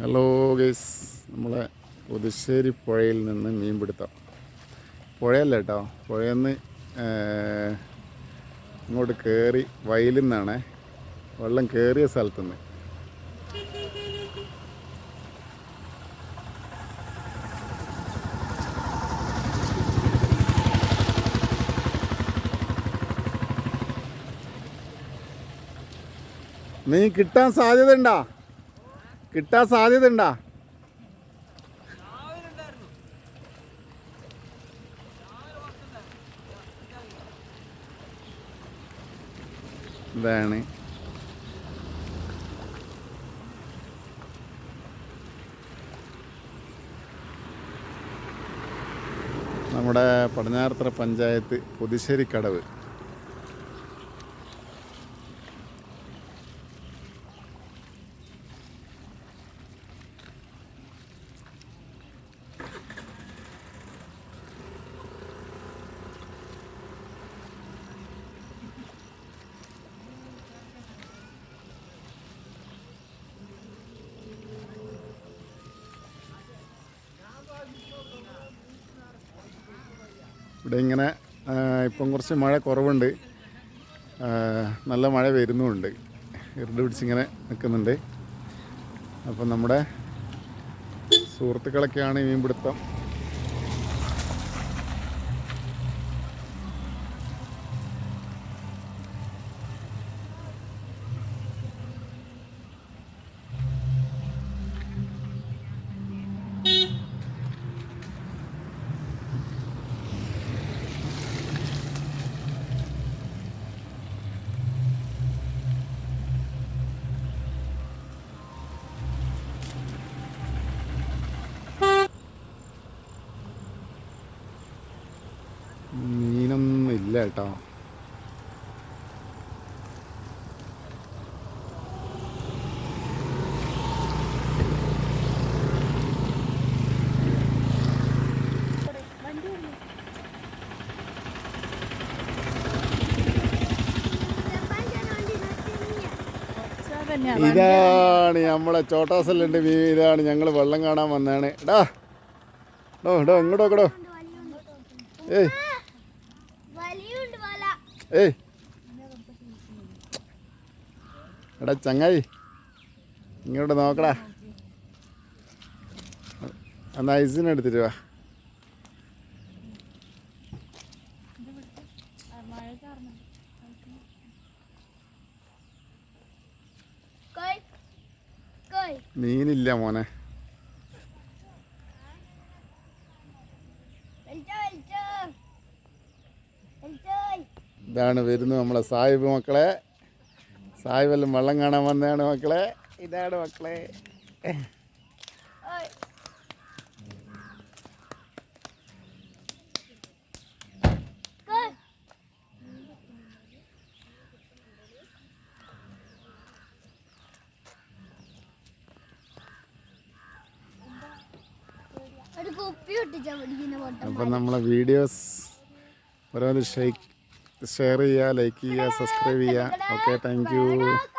Hello guys നമ്മളെ പുതുശ്ശേരി പുഴയിൽ നിന്ന് മീൻ പിടുത്തം. പുഴയല്ല കേട്ടോ. പുഴയിൽ നിന്ന് ഇങ്ങോട്ട് കയറി വയലിൽ നിന്നാണ്. വെള്ളം കയറിയ സ്ഥലത്തുനിന്ന്. നീ കിട്ടാൻ സാധ്യത ഉണ്ടോ കിട്ടാൻ സാധ്യത ഉണ്ടാ ഇതാണ്. നമ്മുടെ പടിഞ്ഞാറത്തറ പഞ്ചായത്ത് പുതുശ്ശേരി ഇവിടെ ഇങ്ങനെ ഇപ്പം കുറച്ച് മഴ കുറവുണ്ട്. നല്ല മഴ വരുന്നുമുണ്ട് ഇരുട് പിടിച്ചിങ്ങനെ നിൽക്കുന്നുണ്ട്. അപ്പം നമ്മുടെ സുഹൃത്തുക്കളൊക്കെയാണ് മീൻപിടുത്തം മീനൊന്നും ഇല്ല കേട്ടോ. ഇതാണ് നമ്മളെ ചോട്ടാസല്ലുണ്ട് മീൻ ഇതാണ് ഞങ്ങൾ വെള്ളം കാണാൻ വന്നാണ് ഡാ ഡോ ഡോ ഇങ്ങോട്ടോ ഇങ്ങോട്ടോ ഏയ്. ഏയ്. എടാ ചങ്ങായി ഇങ്ങോട്ട് നോക്കടാ. എന്നാ ഐസിന് എടുത്തിട്ട് വാ. മീനില്ല മോനെ. ഇതാണ് വരുന്നത് നമ്മളെ സാഹിബ് മക്കളെ. സാഹിബെല്ലാം വെള്ളം കാണാൻ വന്നതാണ് മക്കളെ. ഇതാണ് മക്കളെ. അപ്പം നമ്മളെ വീഡിയോസ് ഓരോന്ന് ഷെയർ ചെയ്യുക ലൈക്ക് ചെയ്യുക സബ്സ്ക്രൈബ് ചെയ്യുക. Okay thank